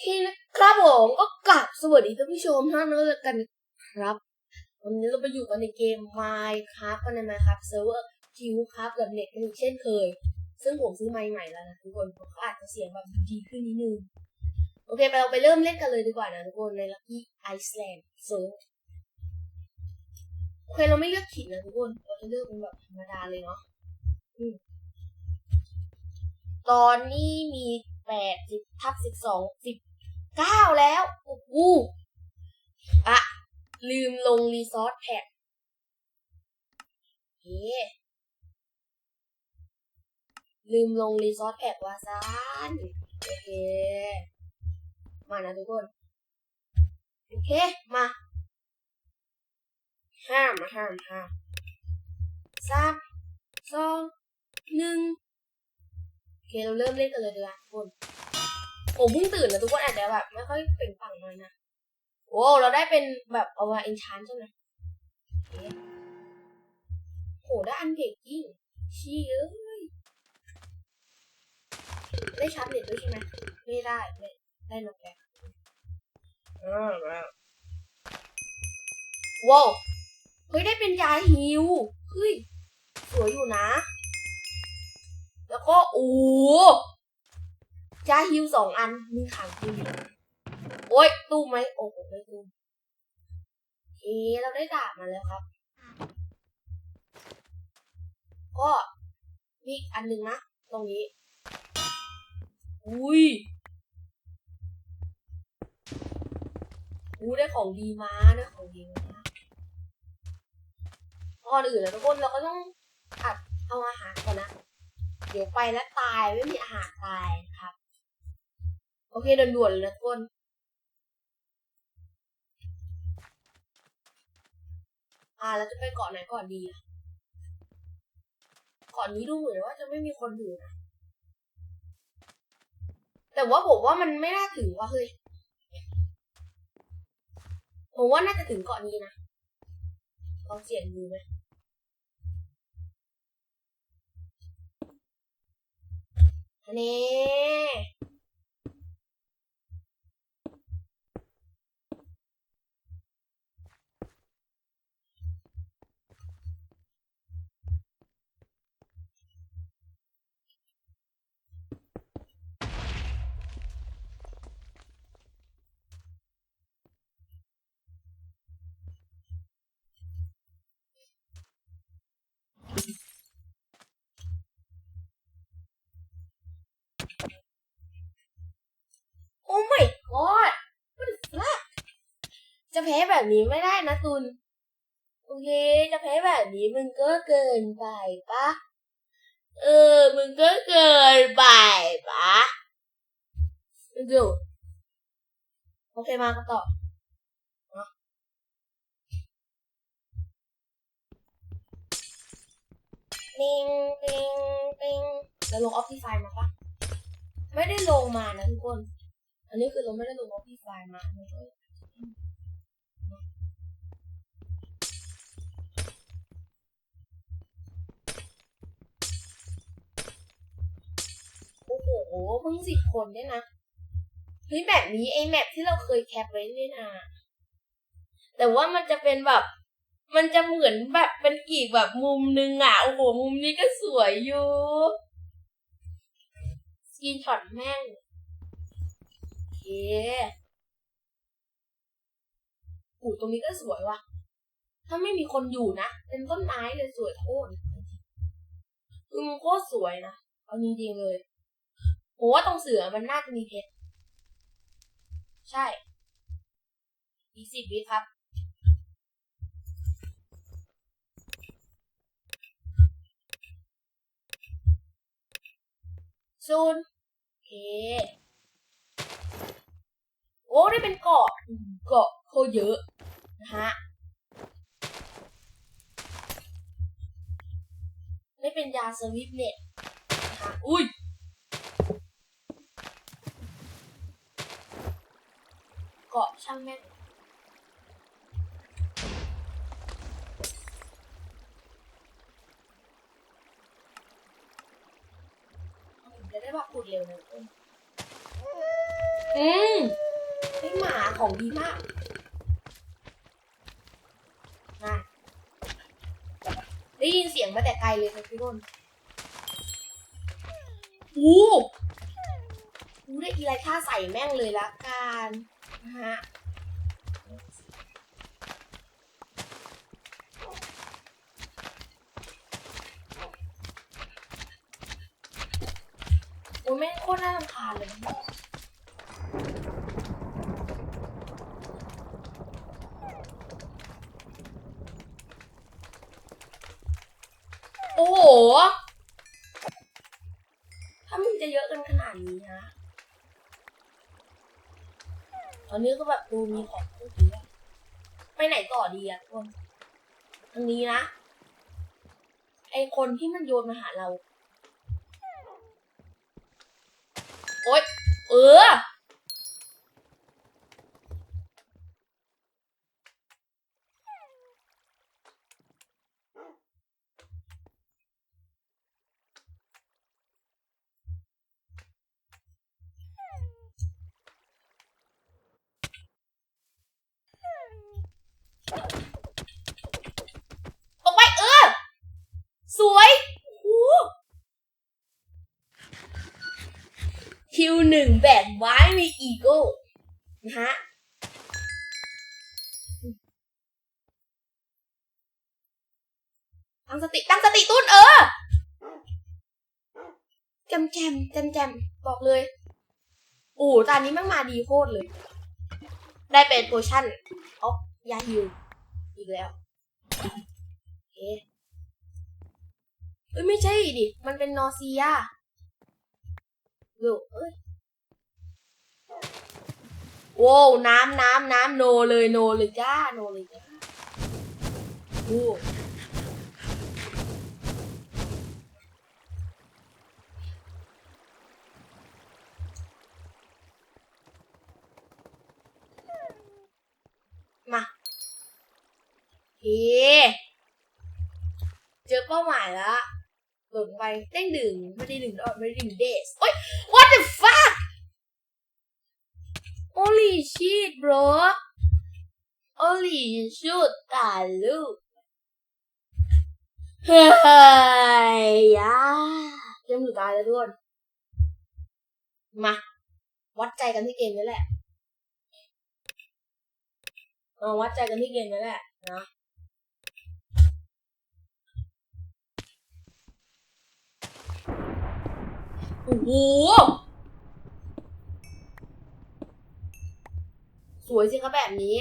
เคนะครับผมก็กลับสวัสดีท่านผู้ชมท่านนั้นกันครับ วันนี้เราไปอยู่กันในเกม Minecraft กันใน Minecraft Server คิวครับกับเน็ตกันอีกเช่นเคย ซึ่งผมซื้อไมค์ใหม่แล้วนะทุกคนผมก็อาจจะเสียงแบบดีขึ้นนิดนึง โอเค ไปเราไปเริ่มเล่นกันเลยดีกว่านะทุกคนใน Lucky Iceland Server โอเคเราไม่เลือกขีดนะทุกคนเราจะเลือกเป็นแบบธรรมดาเลยเนาะอืมตอนนี้มี แปดสิบทับสิบสองสิบเก้าแล้วโอ้โหอะลืมลงรีซอสแพ็เอ๊ลืมลงรีซอสแพ็ว่าซานโอเค มานะทุกคน โอเค มา ห้ามห้ามห้ามสามสองหนึ่ง โอเคเราเริ่มเล่นกันเลยดีกว่าทุกคนผมเพิ่งตื่นนะทุกคนอาจจะแบบไม่ค่อยเป็นฝั่งหน่อยนะโอ้เราได้เป็นแบบเอามาเอนชานใช่ไหมโอเคโหได้อันเด็กยิ่งชี้เอ้ยได้ชาร์จเน็ตด้วยใช่ไหมไม่ได้ไม่ได้นกแกอ่าแล้วว้าวเฮ้ยได้เป็นยาฮิวเฮ้ยสวยอยู่นะแล้วก็ โอ้ยาฮิวสองอัน มีขังอยู่โอ้ยตู้ไหมโอ้โหไม่ตู้เอ๊เราได้ดาบมาแล้วครับ ก็มีอันหนึ่งนะ ตรงนี้ อุ้ยอู้ได้ของดีมาได้ของดีมาก่อนอื่นเลยทุกคนเราก็ต้องอัดเอาอาหารก่อนนะ ดี๋ยวไปแล้วตายไม่มีอาหารตายครับ โอเคด่วนๆเลยทุกคนอ่าเราจะไปเกาะไหนก่อนดีอะเกาะนี้ดูเหมือนว่าจะไม่มีคนอยู่นะแต่ว่าผมว่ามันไม่น่าถึงว่ะเฮ้ยผมว่าน่าจะถึงเกาะนี้นะลองเสี่ยงดูไหม นี่นี้โอ้ my god what the fuck จะ แพ้แบบนี้ไม่ได้นะตุนโอเค จะแพ้แบบนี้มึงก็เกินไปปะเออ มึงก็เกินไปปะดูโอเคมากันต่อเนอะติงติงติงจะลงออฟที่ไฟมาปะไม่ได้ลงมานะทุกคน อันนี้คือเราไม่ได้ลงออฟที่ไฟมานะก็โโหเพิ่งสิบคนเนี่ยนะเฮ้ยแบบนี้ไอ้แมปที่เราเคยแคปไว้เนี่ยนะแต่ว่ามันจะเป็นแบบ มันจะเหมือนแบบเป็นอีกแบบมุมนึงอะโอ้โหมุมนี้ก็สวยอยู่สกินช็อตแม่งโอเคอูตรงนี้ก็สวยว่ะ ถ้าไม่มีคนอยู่นะ เป็นต้นไม้เลยสวยโคตรคือมันโคตรสวยนะ เอาจริงๆเลย โหว่าตรงเสือมันน่าจะมีเพชร ใช่อีสิบวิครับศูนเค โอ้ได้เป็นเกาะเกาะโคเยอะ นะฮะ ได้เป็นยาสวิปเน็ตนะคะอุ้ย กาะช่างแม่งผมจะได้แบบขุดเร็วนะทุกคนอืมของดีมากนั่นได้ยินเสียงมาแต่ไกลเลยครับพี่ต้นอู้อู้ได้อีไรค่าใส่แม่งเลยละกัน นะฮะโอ้ยแม่งโคตรน่ารำคาญเลยนะโอ้โห ถ้ามึงจะเยอะกันขนาดนี้นะ ตอนนี้ก็แบบดูมีของทุกทีไปไหนต่อดีอะทุกคนทางนี้นะ ไอคนที่มันโยนมาหาเรา โอ๊ย เออ ออกไปเออ สวยโอ้โห คิวหนึ่งแบกไว้มีอีโก้นะฮะตั้งสติตั้งสติตุ้นเออแจมแจมแจมแจมบอกเลย โอ้โหตอนนี้มันมาดีโคตรเลย ได้เป็นโพชั่นออฟยาฮิวอีกแล้วโอเอ้ยไม่ใช่ดิ มันเป็นนอร์เซี ยอยู่เอ้ยโว้วน้ำน้ำน้ำโนเลยโนเลยจ้าโนเลยจ้าโอ้มาเฮ้เจอเป้าหมายแล้ว โดดไปเด้งดึงไม่ได้ดึงดอดไม่ได้ดึงเดสโอ้ย what the fuck holy shit bro holy shit ตายลูกเฮ้ยยาเกมสุดท้ายแล้วทุกคนมา วัดใจกันที่เกมนี้แหละมาวัดใจกันที่เกมนี้แหละนะ โอ้โห สวยสิคะแบบนี้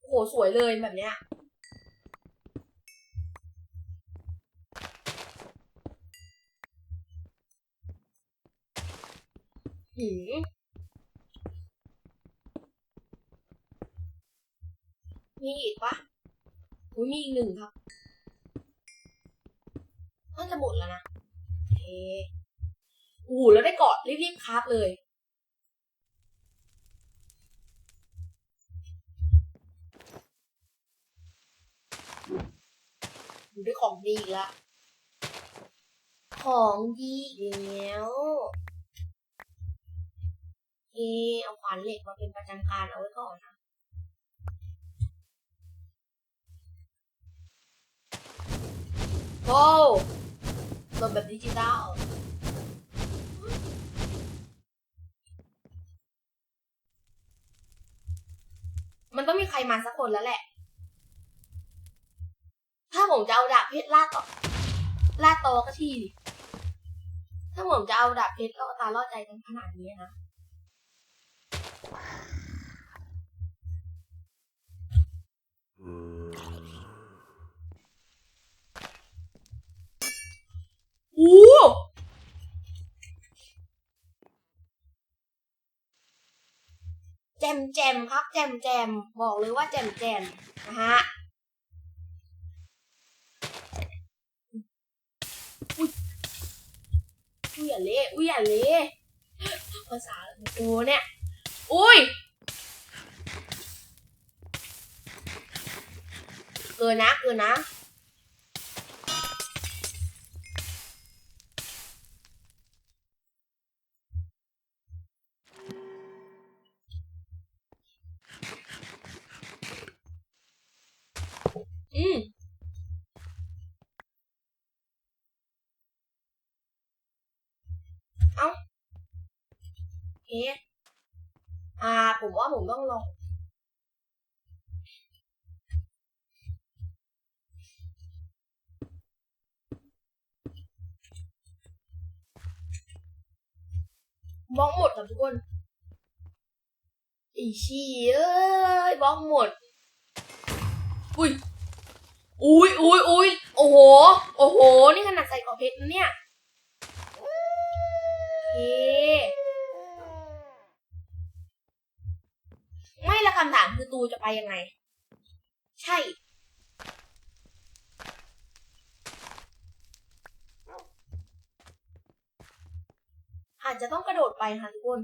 โอ้โห สวยเลยแบบเนี้ยหืมมีอีกปะอุ้ยมีอีกหนึ่งครับ หมดแล้วนะโอเคโอ้โหแล้วได้เกาะรีบๆคราฟเลยดูได้ของดีอีกละ ของดีอีกแล้วเอเอาขวานเหล็กมาเป็นประจันการเอาไว้ก่อนนะโอ้ โดนแบบดิจิตอลมันต้องมีใครมาสักคนแล้วแหละ ถ้าผมจะเอาดาบเพชรลาดต่อลาดโตอก็ที ถ้าผมจะเอาดาบเพชรล่อตาล่อใจกันขนาดนี้นะ โอ้ แจมแจมครับ แจมแจมบอกเลยว่าแจมแจมนะฮะอุ้ยอุ้ยอย่าเละอุ้ยอย่าเละภาษาโอ้เนี่ยอุ้ยเกินนะเกินนะ อีชี่เอ้ยบล็อกหมดอุ้ยอุ้ยอุ้ยอุ้ยโอ้โห โอ้โห นี่ขนาดใส่กรอบเพชรนะเนี่ยโอเค ไม่ละ คำถามคือตูจะไปยังไง ใช่ อาจจะต้องกระโดดไปค่ะทุกคน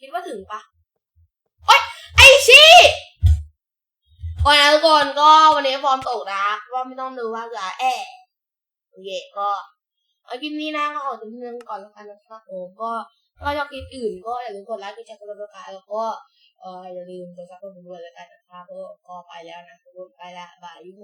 คิดว่าถึงปะโอ๊ยไอชี่โอเคทุกคนก็วันนี้ฟอร์มตกนะว่าไม่ต้องดูว่าจะแอะโอเคก็เอาคลิปนี้นะก็ขอจบเพียงก่อนแล้วกันนะครับผมก็ ถ้าชอบคลิปอื่นก็อย่าลืมกดไลค์กดแชร์กดติดตามแล้วก็เอออย่าลืมกดซับสไครต์ด้วยแล้วกันนะครับก็ก็ไปแล้วนะทุกคนไปละบายยู